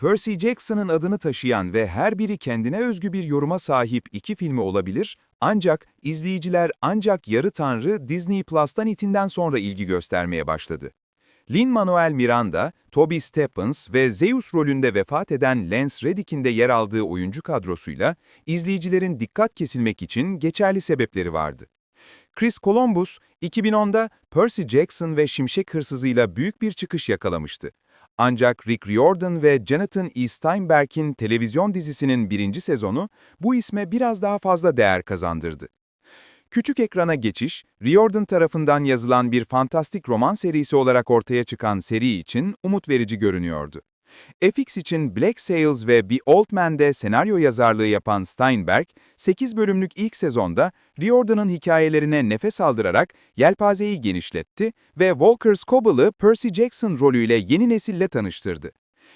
Percy Jackson'ın adını taşıyan ve her biri kendine özgü bir yoruma sahip iki filmi olabilir, ancak izleyiciler ancak Yarı Tanrı Disney Plus'tan itinden sonra ilgi göstermeye başladı. Lin-Manuel Miranda, Toby Stephens ve Zeus rolünde vefat eden Lance Reddick'in de yer aldığı oyuncu kadrosuyla izleyicilerin dikkat kesilmek için geçerli sebepleri vardı. Chris Columbus, 2010'da Percy Jackson ve Şimşek Hırsızı'yla büyük bir çıkış yakalamıştı. Ancak Rick Riordan ve Jonathan E. Steinberg'in televizyon dizisinin birinci sezonu bu isme biraz daha fazla değer kazandırdı. Küçük ekrana geçiş, Riordan tarafından yazılan bir fantastik roman serisi olarak ortaya çıkan seri için umut verici görünüyordu. FX için Black Sails ve The Old Man'de senaryo yazarlığı yapan Steinberg, 8 bölümlük ilk sezonda Riordan'ın hikayelerine nefes aldırarak yelpazeyi genişletti ve Walker Scobble'ı Percy Jackson rolüyle yeni nesille tanıştırdı.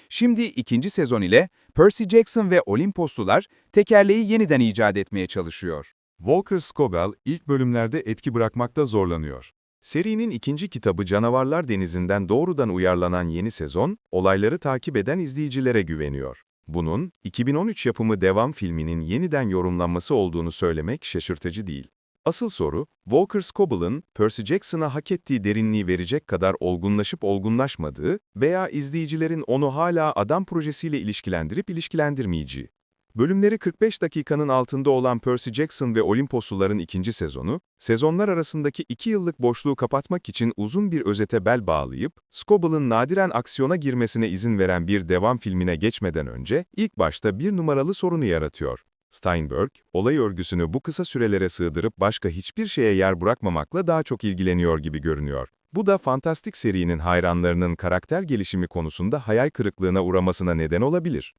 Şimdi ikinci sezon ile Percy Jackson ve Olimposlular tekerleği yeniden icat etmeye çalışıyor. Walker Scobell ilk bölümlerde etki bırakmakta zorlanıyor. Serinin ikinci kitabı Canavarlar Denizi'nden doğrudan uyarlanan yeni sezon, olayları takip eden izleyicilere güveniyor. Bunun, 2013 yapımı devam filminin yeniden yorumlanması olduğunu söylemek şaşırtıcı değil. Asıl soru, Walker Scobble'ın Percy Jackson'a hak ettiği derinliği verecek kadar olgunlaşıp olgunlaşmadığı veya izleyicilerin onu hala adam projesiyle ilişkilendirip ilişkilendirmeyeceği. Bölümleri 45 dakikanın altında olan Percy Jackson ve Olimposluların ikinci sezonu, sezonlar arasındaki iki yıllık boşluğu kapatmak için uzun bir özete bel bağlayıp, Scobble'ın nadiren aksiyona girmesine izin veren bir devam filmine geçmeden önce, ilk başta bir numaralı sorunu yaratıyor. Steinberg, olay örgüsünü bu kısa sürelere sığdırıp başka hiçbir şeye yer bırakmamakla daha çok ilgileniyor gibi görünüyor. Bu da fantastik serinin hayranlarının karakter gelişimi konusunda hayal kırıklığına uğramasına neden olabilir.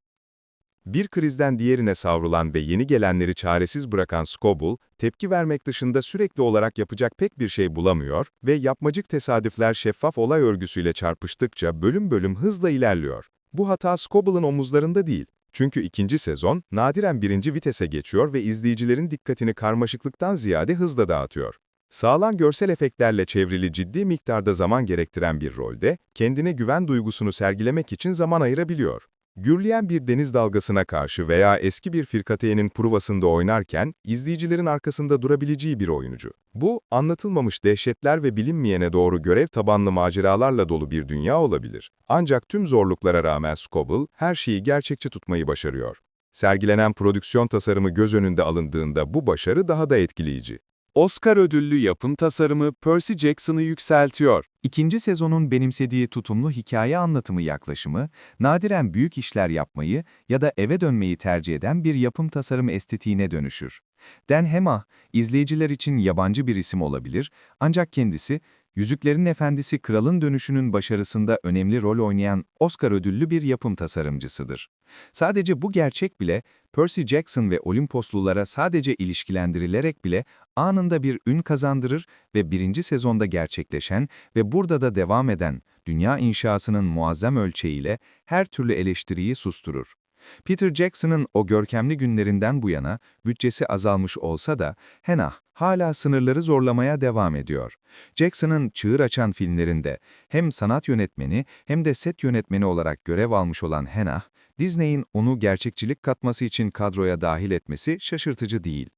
Bir krizden diğerine savrulan ve yeni gelenleri çaresiz bırakan Scoble, tepki vermek dışında sürekli olarak yapacak pek bir şey bulamıyor ve yapmacık tesadüfler şeffaf olay örgüsüyle çarpıştıkça bölüm bölüm hızla ilerliyor. Bu hata Scoble'ın omuzlarında değil. Çünkü ikinci sezon, nadiren birinci vitese geçiyor ve izleyicilerin dikkatini karmaşıklıktan ziyade hızla dağıtıyor. Sağlam görsel efektlerle çevrili ciddi miktarda zaman gerektiren bir rolde, kendine güven duygusunu sergilemek için zaman ayırabiliyor. Gürleyen bir deniz dalgasına karşı veya eski bir firkateyenin pruvasında oynarken, izleyicilerin arkasında durabileceği bir oyuncu. Bu, anlatılmamış dehşetler ve bilinmeyene doğru görev tabanlı maceralarla dolu bir dünya olabilir. Ancak tüm zorluklara rağmen Scoble, her şeyi gerçekçi tutmayı başarıyor. Sergilenen prodüksiyon tasarımı göz önünde alındığında bu başarı daha da etkileyici. Oscar ödüllü yapım tasarımı Percy Jackson'ı yükseltiyor. İkinci sezonun benimsediği tutumlu hikaye anlatımı yaklaşımı, nadiren büyük işler yapmayı ya da eve dönmeyi tercih eden bir yapım tasarım estetiğine dönüşür. Dan Hema, izleyiciler için yabancı bir isim olabilir, ancak kendisi, Yüzüklerin Efendisi Kralın Dönüşü'nün başarısında önemli rol oynayan Oscar ödüllü bir yapım tasarımcısıdır. Sadece bu gerçek bile, Percy Jackson ve Olimposlulara sadece ilişkilendirilerek bile anında bir ün kazandırır ve birinci sezonda gerçekleşen ve burada da devam eden dünya inşasının muazzam ölçeğiyle her türlü eleştiriyi susturur. Peter Jackson'ın o görkemli günlerinden bu yana bütçesi azalmış olsa da Henah hala sınırları zorlamaya devam ediyor. Jackson'ın çığır açan filmlerinde hem sanat yönetmeni hem de set yönetmeni olarak görev almış olan Henah, Disney'in onu gerçekçilik katması için kadroya dahil etmesi şaşırtıcı değil.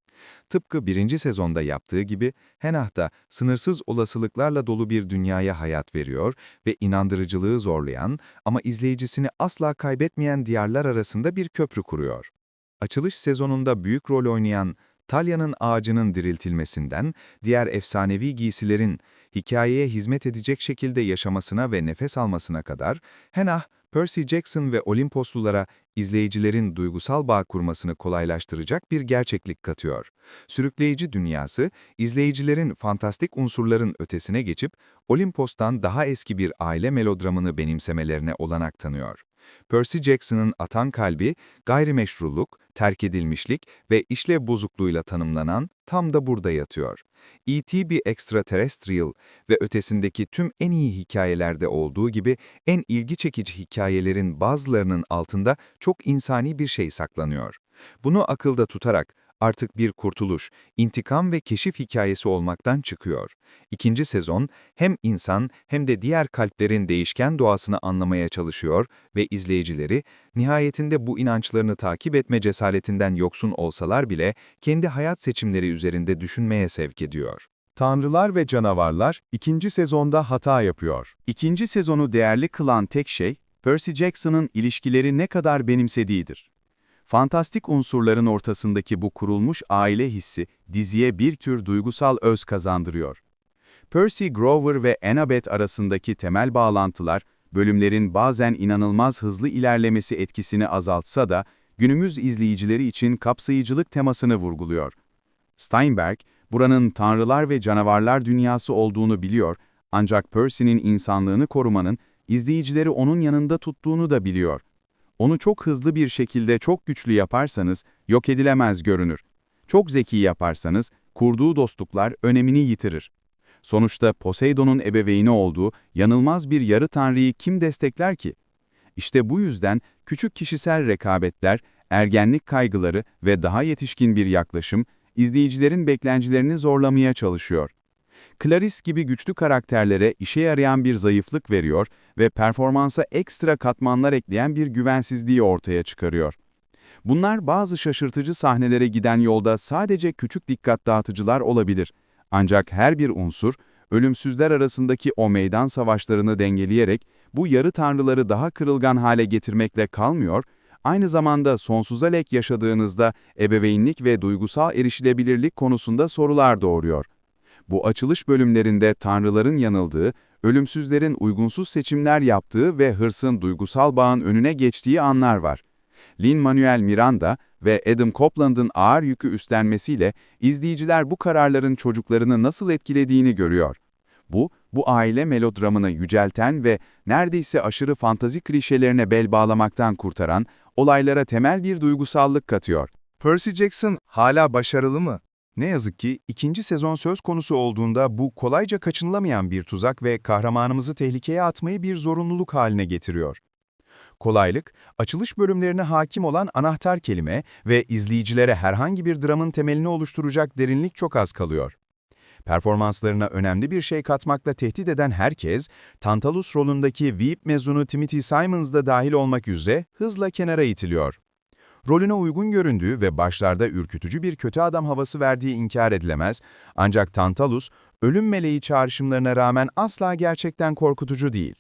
Tıpkı birinci sezonda yaptığı gibi, Henah da sınırsız olasılıklarla dolu bir dünyaya hayat veriyor ve inandırıcılığı zorlayan ama izleyicisini asla kaybetmeyen diyarlar arasında bir köprü kuruyor. Açılış sezonunda büyük rol oynayan Talya'nın ağacının diriltilmesinden, diğer efsanevi giysilerin hikayeye hizmet edecek şekilde yaşamasına ve nefes almasına kadar, Henah, Percy Jackson ve Olimposlulara izleyicilerin duygusal bağ kurmasını kolaylaştıracak bir gerçeklik katıyor. Sürükleyici dünyası, izleyicilerin fantastik unsurların ötesine geçip Olimpos'tan daha eski bir aile melodramını benimsemelerine olanak tanıyor. Percy Jackson'ın atan kalbi, gayrimeşruluk, terk edilmişlik ve işlev bozukluğuyla tanımlanan tam da burada yatıyor. E.T. bir extraterrestrial ve ötesindeki tüm en iyi hikayelerde olduğu gibi en ilgi çekici hikayelerin bazılarının altında çok insani bir şey saklanıyor. Bunu akılda tutarak artık bir kurtuluş, intikam ve keşif hikayesi olmaktan çıkıyor. İkinci sezon hem insan hem de diğer kalplerin değişken doğasını anlamaya çalışıyor ve izleyicileri nihayetinde bu inançlarını takip etme cesaretinden yoksun olsalar bile kendi hayat seçimleri üzerinde düşünmeye sevk ediyor. Tanrılar ve canavarlar ikinci sezonda hata yapıyor. İkinci sezonu değerli kılan tek şey, Percy Jackson'ın ilişkileri ne kadar benimsediğidir. Fantastik unsurların ortasındaki bu kurulmuş aile hissi, diziye bir tür duygusal öz kazandırıyor. Percy Grover ve Annabeth arasındaki temel bağlantılar, bölümlerin bazen inanılmaz hızlı ilerlemesi etkisini azaltsa da, günümüz izleyicileri için kapsayıcılık temasını vurguluyor. Steinberg, buranın tanrılar ve canavarlar dünyası olduğunu biliyor, ancak Percy'nin insanlığını korumanın, izleyicileri onun yanında tuttuğunu da biliyor. Onu çok hızlı bir şekilde çok güçlü yaparsanız, yok edilemez görünür. Çok zeki yaparsanız, kurduğu dostluklar önemini yitirir. Sonuçta Poseidon'un ebeveyni olduğu yanılmaz bir yarı tanrıyı kim destekler ki? İşte bu yüzden küçük kişisel rekabetler, ergenlik kaygıları ve daha yetişkin bir yaklaşım, izleyicilerin beklentilerini zorlamaya çalışıyor. Clarice gibi güçlü karakterlere işe yarayan bir zayıflık veriyor ve performansa ekstra katmanlar ekleyen bir güvensizliği ortaya çıkarıyor. Bunlar bazı şaşırtıcı sahnelere giden yolda sadece küçük dikkat dağıtıcılar olabilir. Ancak her bir unsur, ölümsüzler arasındaki o meydan savaşlarını dengeleyerek bu yarı tanrıları daha kırılgan hale getirmekle kalmıyor, aynı zamanda sonsuza lek yaşadığınızda ebeveynlik ve duygusal erişilebilirlik konusunda sorular doğuruyor. Bu açılış bölümlerinde tanrıların yanıldığı, ölümsüzlerin uygunsuz seçimler yaptığı ve hırsın duygusal bağın önüne geçtiği anlar var. Lin-Manuel Miranda ve Adam Copeland'ın ağır yükü üstlenmesiyle izleyiciler bu kararların çocuklarını nasıl etkilediğini görüyor. Bu, bu aile melodramını yücelten ve neredeyse aşırı fantazi klişelerine bel bağlamaktan kurtaran, olaylara temel bir duygusallık katıyor. Percy Jackson hala başarılı mı? Ne yazık ki ikinci sezon söz konusu olduğunda bu kolayca kaçınılamayan bir tuzak ve kahramanımızı tehlikeye atmayı bir zorunluluk haline getiriyor. Kolaylık, açılış bölümlerine hakim olan anahtar kelime ve izleyicilere herhangi bir dramın temelini oluşturacak derinlik çok az kalıyor. Performanslarına önemli bir şey katmakla tehdit eden herkes, Tantalus rolündeki Veep mezunu Timothy Simons da dahil olmak üzere hızla kenara itiliyor. Rolüne uygun göründüğü ve başlarda ürkütücü bir kötü adam havası verdiği inkar edilemez, ancak Tantalus, ölüm meleği çağrışımlarına rağmen asla gerçekten korkutucu değil.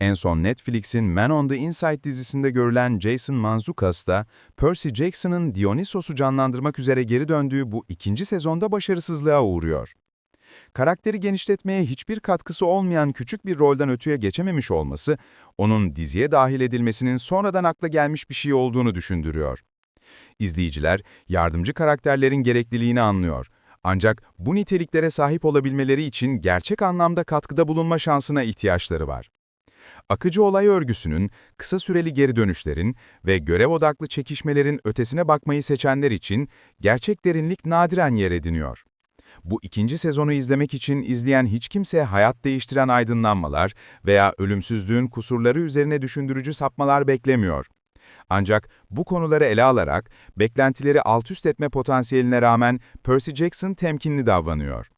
En son Netflix'in Man on the Inside dizisinde görülen Jason Mantzoukas da Percy Jackson'ın Dionysos'u canlandırmak üzere geri döndüğü bu ikinci sezonda başarısızlığa uğruyor. Karakteri genişletmeye hiçbir katkısı olmayan küçük bir rolden öteye geçememiş olması, onun diziye dahil edilmesinin sonradan akla gelmiş bir şey olduğunu düşündürüyor. İzleyiciler, yardımcı karakterlerin gerekliliğini anlıyor. Ancak bu niteliklere sahip olabilmeleri için gerçek anlamda katkıda bulunma şansına ihtiyaçları var. Akıcı olay örgüsünün, kısa süreli geri dönüşlerin ve görev odaklı çekişmelerin ötesine bakmayı seçenler için gerçek derinlik nadiren yer ediniyor. Bu ikinci sezonu izlemek için izleyen hiç kimse hayat değiştiren aydınlanmalar veya ölümsüzlüğün kusurları üzerine düşündürücü sapmalar beklemiyor. Ancak bu konuları ele alarak, beklentileri alt-üst etme potansiyeline rağmen Percy Jackson temkinli davranıyor.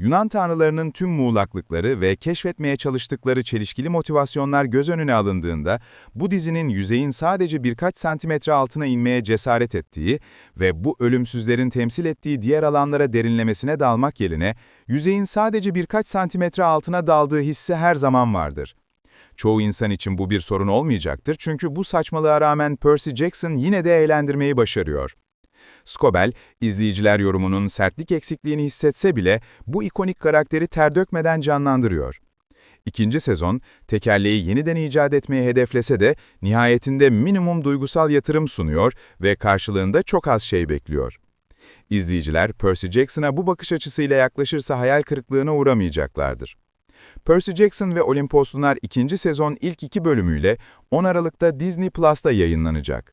Yunan tanrılarının tüm muğlaklıkları ve keşfetmeye çalıştıkları çelişkili motivasyonlar göz önüne alındığında, bu dizinin yüzeyin sadece birkaç santimetre altına inmeye cesaret ettiği ve bu ölümsüzlerin temsil ettiği diğer alanlara derinlemesine dalmak yerine, yüzeyin sadece birkaç santimetre altına daldığı hissi her zaman vardır. Çoğu insan için bu bir sorun olmayacaktır çünkü bu saçmalığa rağmen Percy Jackson yine de eğlendirmeyi başarıyor. Scobell, izleyiciler yorumunun sertlik eksikliğini hissetse bile bu ikonik karakteri ter dökmeden canlandırıyor. İkinci sezon, tekerleği yeniden icat etmeyi hedeflese de nihayetinde minimum duygusal yatırım sunuyor ve karşılığında çok az şey bekliyor. İzleyiciler Percy Jackson'a bu bakış açısıyla yaklaşırsa hayal kırıklığına uğramayacaklardır. Percy Jackson ve Olimposlular ikinci sezon ilk iki bölümüyle 10 Aralık'ta Disney Plus'ta yayınlanacak.